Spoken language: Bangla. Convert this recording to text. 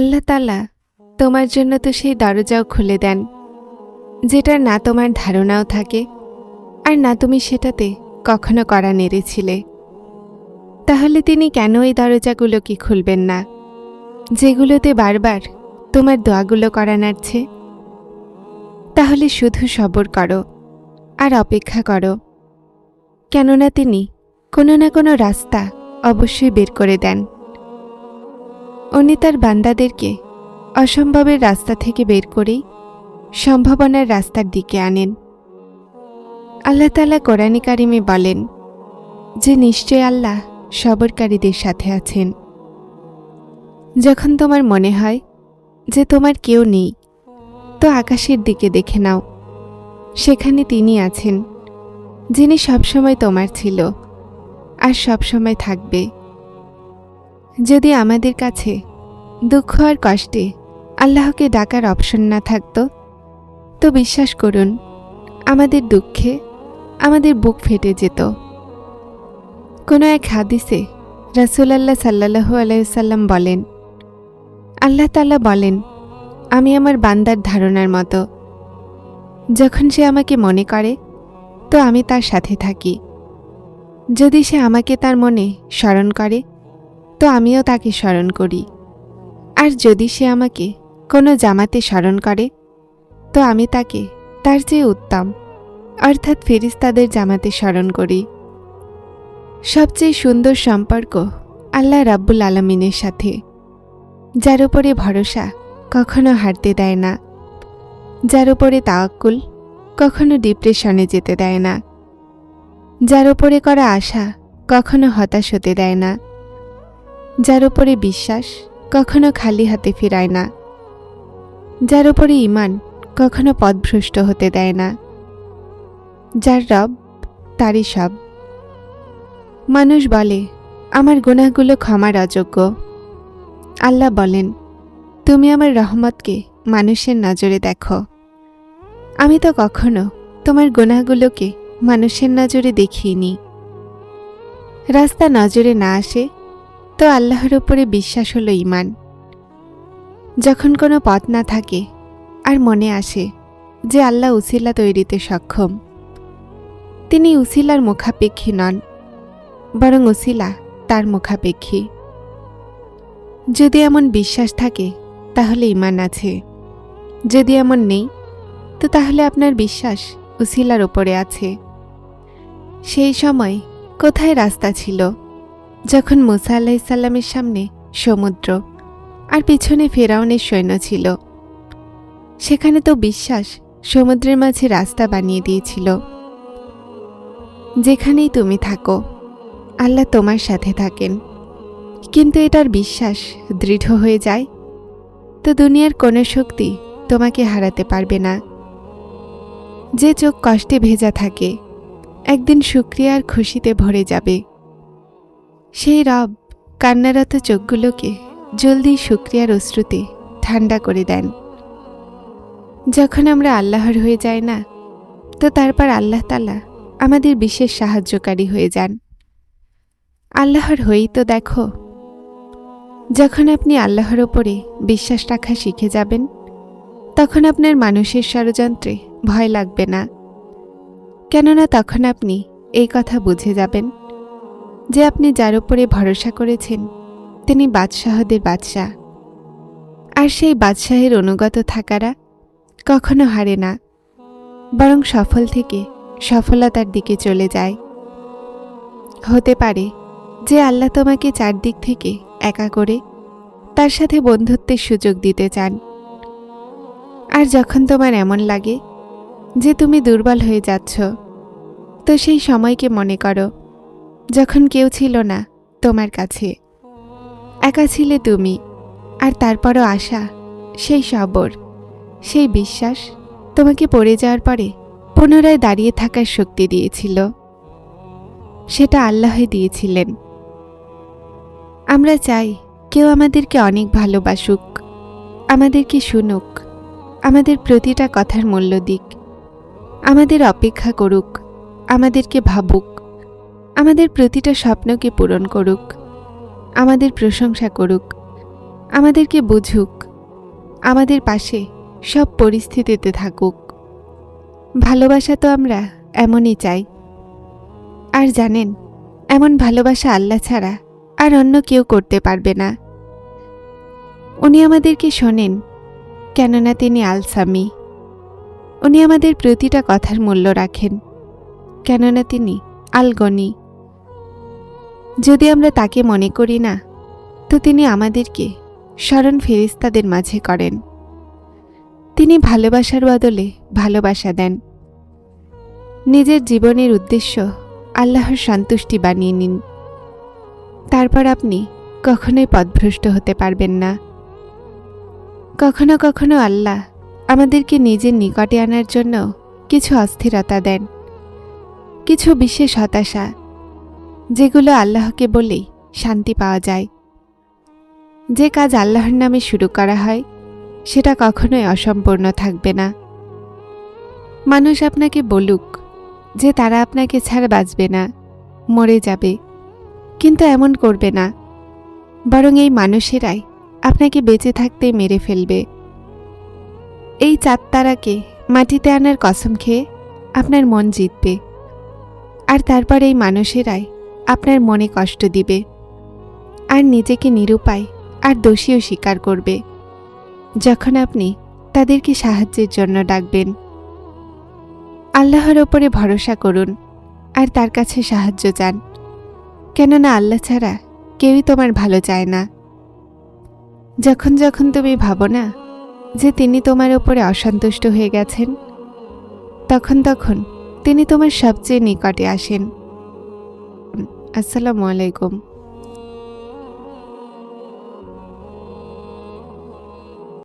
আল্লাহ তালা তোমার জন্য তো সেই দরজাও খুলে দেন, যেটার না তোমার ধারণাও থাকে আর না তুমি সেটাতে কখনো করা নেড়েছিলে। তাহলে তিনি কেন এই দরজাগুলো কি খুলবেন না, যেগুলোতে বারবার তোমার দোয়াগুলো করা নাড়ছে? তাহলে শুধু সবর করো আর অপেক্ষা করো, কেননা তিনি কোনো না কোনো রাস্তা অবশ্যই বের করে দেন। উনি তার বান্দাদেরকে অসম্ভবের রাস্তা থেকে বের করেই সম্ভাবনার রাস্তার দিকে আনেন। আল্লাহ তালা কোরআনী কারিমে বলেন, যে নিশ্চয় আল্লাহ সবরকারীদের সাথে আছেন। যখন তোমার মনে হয় যে তোমার কেউ নেই, তো আকাশের দিকে দেখে নাও। সেখানে তিনি আছেন, যিনি সবসময় তোমার ছিল আর সবসময় থাকবে। যদি আমাদের কাছে দুঃখ আর কষ্টে আল্লাহকে ডাকার অপশন না থাকতো, তো বিশ্বাস করুন, আমাদের দুঃখে আমাদের বুক ফেটে যেত। কোনো এক হাদিসে রাসুলাল্লাহ সাল্লাহু আলাইসাল্লাম বলেন, আল্লাহ তাল্লাহ বলেন, আমি আমার বান্দার ধারণার মতো। যখন সে আমাকে মনে করে, তো আমি তার সাথে থাকি। যদি সে আমাকে তার মনে স্মরণ করে তো আমিও তাকে স্মরণ করি। আর যদি সে আমাকে কোনো জামাতে স্মরণ করে, তো আমি তাকে তার চেয়ে উত্তম, অর্থাৎ ফেরিস্তাদের জামাতে স্মরণ করি। সবচেয়ে সুন্দর সম্পর্ক আল্লাহ রাব্বুল আলমিনের সাথে, যার উপরে ভরসা কখনো হারতে দেয় না, যার উপরে তাওয়াক্কুল কখনো ডিপ্রেশনে যেতে দেয় না, যার উপরে করা আশা কখনো হতাশ হতে দেয় না। যার উপরে বিশ্বাস কখনো খালি হাতে ফিরায় না। যার উপরে ইমান কখনো পদভ্রষ্ট হতে দেয় না। যার রব, তারই সব। মানুষ বলে, আমার গুনাহগুলো ক্ষমার অযোগ্য। আল্লাহ বলেন, তুমি আমার রহমতকে মানুষের নজরে দেখো। আমি তো কখনো তোমার গুনাহগুলোকে মানুষের নজরে দেখিনি। রাস্তা নজরে না আসে তো আল্লাহর উপরে বিশ্বাস হলো ইমান যখন কোনো পথ না থাকে, আর মনে আসে যে আল্লাহ উসিলা তৈরিতে সক্ষম, তিনি উসিলার মুখাপেক্ষী নন, বরং উসিলা তার মুখাপেক্ষী। যদি এমন বিশ্বাস থাকে, তাহলে ইমান আছে। যদি এমন নেই, তো তাহলে আপনার বিশ্বাস উসিলার ওপরে আছে। সেই সময় কোথায় রাস্তা ছিল? যখন মুসা আলাহিসাল্লামের সামনে সমুদ্র আর পিছনে ফেরাউনের সৈন্য ছিল, সেখানে তো বিশ্বাস সমুদ্রের মাঝে রাস্তা বানিয়ে দিয়েছিল। যেখানেই তুমি থাকো, আল্লাহ তোমার সাথে থাকেন। কিন্তু এটার বিশ্বাস দৃঢ় হয়ে যায়, তো দুনিয়ার কোনো শক্তি তোমাকে হারাতে পারবে না। যে চোখ কষ্টে ভেজা থাকে, একদিন শুক্রিয়া আর খুশিতে ভরে যাবে। সেই রব কান্নারত চোখগুলোকে জলদি শুক্রিয়ার অশ্রুতে ঠান্ডা করে দেন। যখন আমরা আল্লাহর হয়ে যাই না, তো তারপর আল্লাহ তালা আমাদের বিশেষ সাহায্যকারী হয়ে যান। আল্লাহর হয়েই তো দেখো, যখন আপনি আল্লাহর ওপরে বিশ্বাস রাখা শিখে যাবেন, তখন আপনার মানুষের ষড়যন্ত্রে ভয় লাগবে না। কেননা তখন আপনি এই কথা বুঝে যাবেন। যে আপনি যার উপরে ভরসা করেছেন, তিনি বাদশাহদের বাদশাহ। আর সেই বাদশাহের অনুগত থাকারা কখনো হারে না, বরং সফল থেকে সফলতার দিকে চলে যায়। হতে পারে যে আল্লাহ তোমাকে চারদিক থেকে একা করে তার সাথে বন্ধুত্বের সুযোগ দিতে চান। আর যখন তোমার এমন লাগে যে তুমি দুর্বল হয়ে যাচ্ছ, তো সেই সময়কে মনে করো যখন কেউ ছিল না তোমার কাছে। একা ছিলে তুমি, আর তারপরও আশা, সেই সবর, সেই বিশ্বাস তোমাকে পড়ে যাওয়ার পরে পুনরায় দাঁড়িয়ে থাকার শক্তি দিয়েছিল। সেটা আল্লাহই দিয়েছিলেন। আমরা চাই কেউ আমাদেরকে অনেক ভালোবাসুক, আমাদেরকে শুনুক, আমাদের প্রতিটা কথার মূল্য দিক, আমাদের অপেক্ষা করুক, আমাদেরকে ভাবুক। আমাদের প্রতিটা স্বপ্নকে পূরণ করুক। আমাদের প্রশংসা করুক। আমাদেরকে বুঝুক। আমাদের পাশে সব পরিস্থিতিতে থাকুক। ভালোবাসা তো আমরা এমনই চাই। আর জানেন, এমন ভালোবাসা আল্লাহ ছাড়া আর অন্য কেউ করতে পারবে না। উনি আমাদেরকে শোনেন, কেননা তিনি আলসামি। উনি আমাদের প্রতিটা কথার মূল্য রাখেন, কেননা তিনি আলগনি। যদি আমরা তাকে মনে করি না, তো তিনি আমাদেরকে স্মরণ ফেরিস্তাদের মাঝে করেন। তিনি ভালোবাসার বদলে ভালোবাসা দেন। নিজের জীবনের উদ্দেশ্য আল্লাহর সন্তুষ্টি বানিয়ে নিন। তারপর আপনি কখনোই পথভ্রষ্ট হতে পারবেন না। কখনো কখনো আল্লাহ আমাদেরকে নিজের নিকটে আনার জন্য কিছু অস্থিরতা দেন, কিছু বিশেষ হতাশা যেগুলো আল্লাহকে বলেই শান্তি পাওয়া যায়। যে কাজ আল্লাহর নামে শুরু করা হয়, সেটা কখনোই অসম্পূর্ণ থাকবে না। মানুষ আপনাকে বলুক যে তারা আপনাকে ছাড়া বাঁচবে না, মরে যাবে, কিন্তু এমন করবে না। বরং এই মানুষেরাই আপনাকে বেঁচে থাকতে মেরে ফেলবে। এই চাঁদ তারাকে মাটিতে আনার কসম খেয়ে আপনার মন জিতবে। আর তারপর এই মানুষেরাই আপনার মনে কষ্ট দিবে। আর নিজেকে নিরুপায় আর দোষীও স্বীকার করবে। যখন আপনি তাদেরকে সাহায্যের জন্য ডাকবেন। আল্লাহর ওপরে ভরসা করুন আর তার কাছে সাহায্য চান। কেননা আল্লাহ ছাড়া কেউই তোমার ভালো চায় না। যখন যখন তুমি ভাবো না যে তিনি তোমার ওপরে অসন্তুষ্ট হয়ে গেছেন, তখন তখন তিনি তোমার সবচেয়ে নিকটে আসেন। আসসালামু আলাইকুম।